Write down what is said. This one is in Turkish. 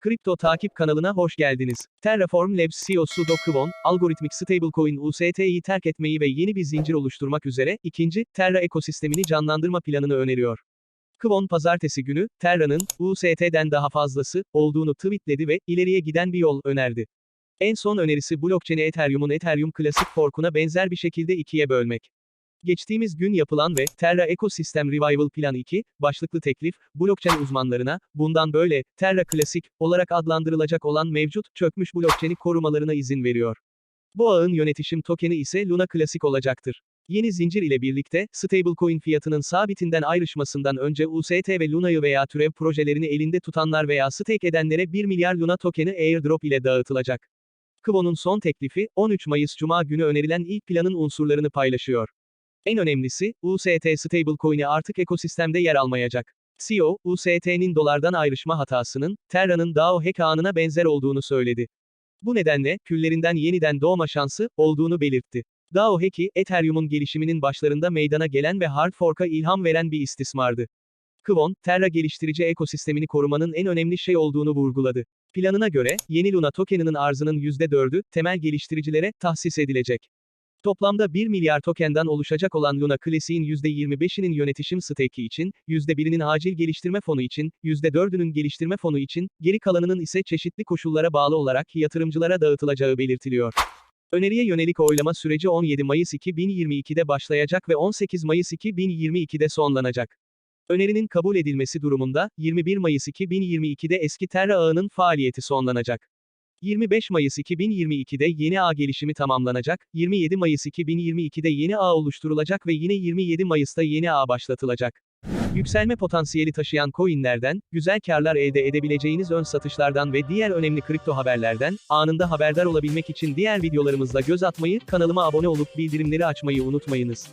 Kripto takip kanalına hoş geldiniz. Terraform Labs CEO'su Do Kwon, algoritmik stablecoin UST'yi terk etmeyi ve yeni bir zincir oluşturmak üzere, ikinci, Terra ekosistemini canlandırma planını öneriyor. Kwon pazartesi günü, Terra'nın, UST'den daha fazlası, olduğunu tweetledi ve, ileriye giden bir yol önerdi. En son önerisi blockchain'i Ethereum'un Ethereum Classic Fork'una benzer bir şekilde ikiye bölmek. Geçtiğimiz gün yapılan ve Terra Ecosystem Revival Plan 2 başlıklı teklif, blockchain uzmanlarına, bundan böyle, Terra Classic olarak adlandırılacak olan mevcut, çökmüş blockchain'i korumalarına izin veriyor. Bu ağın yönetişim tokeni ise Luna Classic olacaktır. Yeni zincir ile birlikte, stablecoin fiyatının sabitinden ayrışmasından önce UST ve Luna'yı veya türev projelerini elinde tutanlar veya stake edenlere 1 milyar Luna tokeni airdrop ile dağıtılacak. Kvo'nun son teklifi, 13 Mayıs Cuma günü önerilen ilk planın unsurlarını paylaşıyor. En önemlisi, UST stablecoin'i artık ekosistemde yer almayacak. CEO, UST'nin dolardan ayrışma hatasının, Terra'nın DAO hack anına benzer olduğunu söyledi. Bu nedenle, küllerinden yeniden doğma şansı, olduğunu belirtti. DAO hack'i, Ethereum'un gelişiminin başlarında meydana gelen ve hard fork'a ilham veren bir istismardı. Kwon, Terra geliştirici ekosistemini korumanın en önemli şey olduğunu vurguladı. Planına göre, yeni Luna tokeninin arzının %4'ü, temel geliştiricilere, tahsis edilecek. Toplamda 1 milyar tokenden oluşacak olan Luna Classic'in %25'inin yönetişim stake'i için, %1'inin acil geliştirme fonu için, %4'ünün geliştirme fonu için, geri kalanının ise çeşitli koşullara bağlı olarak yatırımcılara dağıtılacağı belirtiliyor. Öneriye yönelik oylama süreci 17 Mayıs 2022'de başlayacak ve 18 Mayıs 2022'de sonlanacak. Önerinin kabul edilmesi durumunda, 21 Mayıs 2022'de eski Terra ağının faaliyeti sonlanacak. 25 Mayıs 2022'de yeni ağ gelişimi tamamlanacak, 27 Mayıs 2022'de yeni ağ oluşturulacak ve yine 27 Mayıs'ta yeni ağ başlatılacak. Yükselme potansiyeli taşıyan coinlerden, güzel karlar elde edebileceğiniz ön satışlardan ve diğer önemli kripto haberlerden, anında haberdar olabilmek için diğer videolarımızda göz atmayı, kanalıma abone olup bildirimleri açmayı unutmayınız.